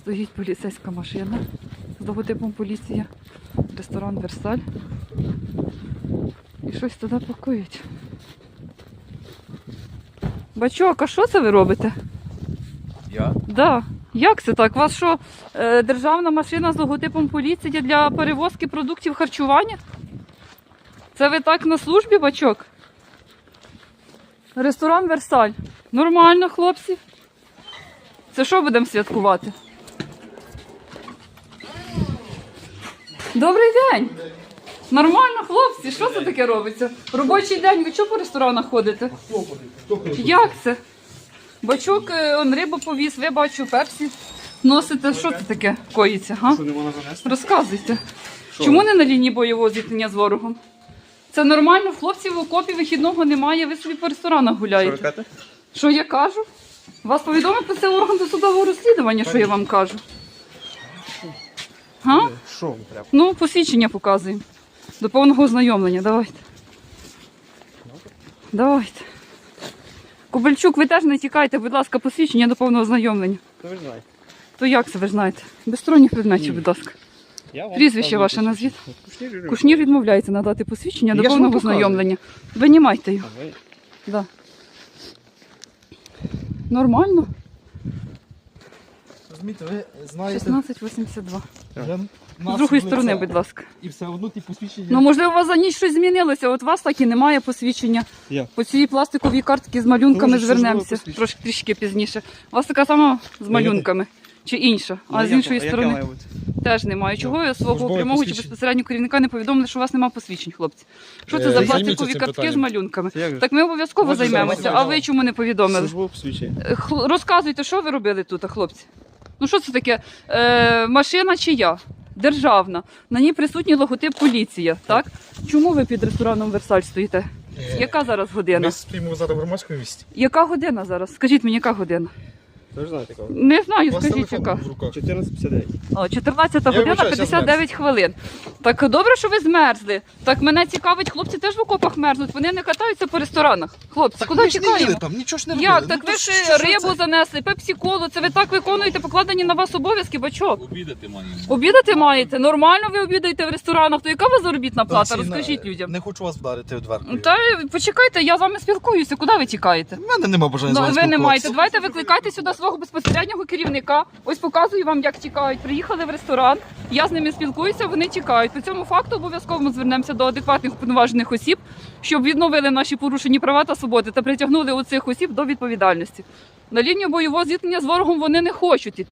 Стоїть поліцейська машина з логотипом поліція, ресторан Версаль. І щось туди пакують. Бачок, а що це ви робите? Я? Да. Як це так? У вас що, е, державна машина з логотипом поліції для перевозки продуктів харчування? Це ви так на службі, бачок? Ресторан Версаль. Нормально, хлопці. Це що будемо святкувати? Добрий день! Нормально, хлопці, що це таке робиться? Робочий день, ви чого по ресторанах ходите? Як це? Бачок, е, он риба повіз, ви бачу, персі носите. Що це таке коїться? Га? Розказуйте. Чому не на лінії бойового зіткнення з ворогом? Це нормально, хлопців в окопі вихідного немає, ви собі по ресторанах гуляєте. Що я кажу? Вас повідомив про це орган досудового розслідування, що я вам кажу. Га? Вам? Ну, посвідчення показуємо. До повного ознайомлення. Давайте. Давайте. Кобальчук, ви теж не тікайте, будь ласка, посвідчення до повного ознайомлення. То ви знаєте. То як це ви знаєте? Без сторонніх предметів, будь ласка. Я вам Прізвище ваше назвіть. Кушнір Юрій Кушнір відмовляється надати посвідчення до Я ж вам повного показую. ознайомлення. Винімайте його. А ви? Да. Нормально. Розумієте, ви знаєте, 1682. вже З другої сторони, будь ласка. І все одно ті посвідчення. Ну, можливо, у вас за ніч щось змінилося. От у вас так і немає посвідчення. Я. По цій пластиковій картці з малюнками Дуже звернемося. посвідчення. Трошки трішки пізніше. У вас така сама з малюнками. Чи інша, а з іншої сторони теж немає. Чого ви свого Службове прямого чи посвідчення. безпосередньо керівника не повідомили, що у вас немає посвідчень, хлопці? Що це Е, за займіться пластикові цим картки з питанням. малюнками? Як же? Так ми обов'язково Може, займемося. А ви чому не повідомили? Службове посвідчення. Е, хл- Розказуйте, що ви робили тут, хлопці? Ну що це таке? Е, машина чия? Державна. На ній присутній логотип поліція, так? Чому ви під рестораном Версаль стоїте? Е, Яка зараз година? Ми стоїмо зараз громадської вісті. Яка година зараз? Скажіть мені, яка година? Ви ж знаєте кого? Не знаю, скажіть, яка. в руках. 1459. О, 14 година вибачаюсь, я 59 хвилин. Так добре, що ви змерзли. Так мене цікавить, хлопці теж в окопах мерзнуть. Вони не катаються по ресторанах. Хлопці, куди ми ж не тікаємо? їли там, нічого ж не Як? робили. Так Ну, ви ж що- рибу це? занесли, пепсі-колу. Це ви так виконуєте покладені на вас обов'язки, бачок. Обідати маємо. Обідати маєте? Нормально ви обідаєте в ресторанах. То яка у вас заробітна плата? Олексій, Розкажіть не- людям. Не хочу вас вдарити в дверку. Та почекайте, я з вами спілкуюся. Куди ви тікаєте? У мене нема бажання з Ну, вами ви не маєте. спілкуватися. Давайте викликайте сюди свого безпосереднього керівника. Ось показую вам, як тікають. Приїхали в ресторан. Я з ними спілкуюся, вони тікають. По цьому факту обов'язково ми звернемося до адекватних уповноважених осіб, щоб відновили наші порушені права та свободи та притягнули оцих осіб до відповідальності. На лінію бойового зіткнення з ворогом вони не хочуть.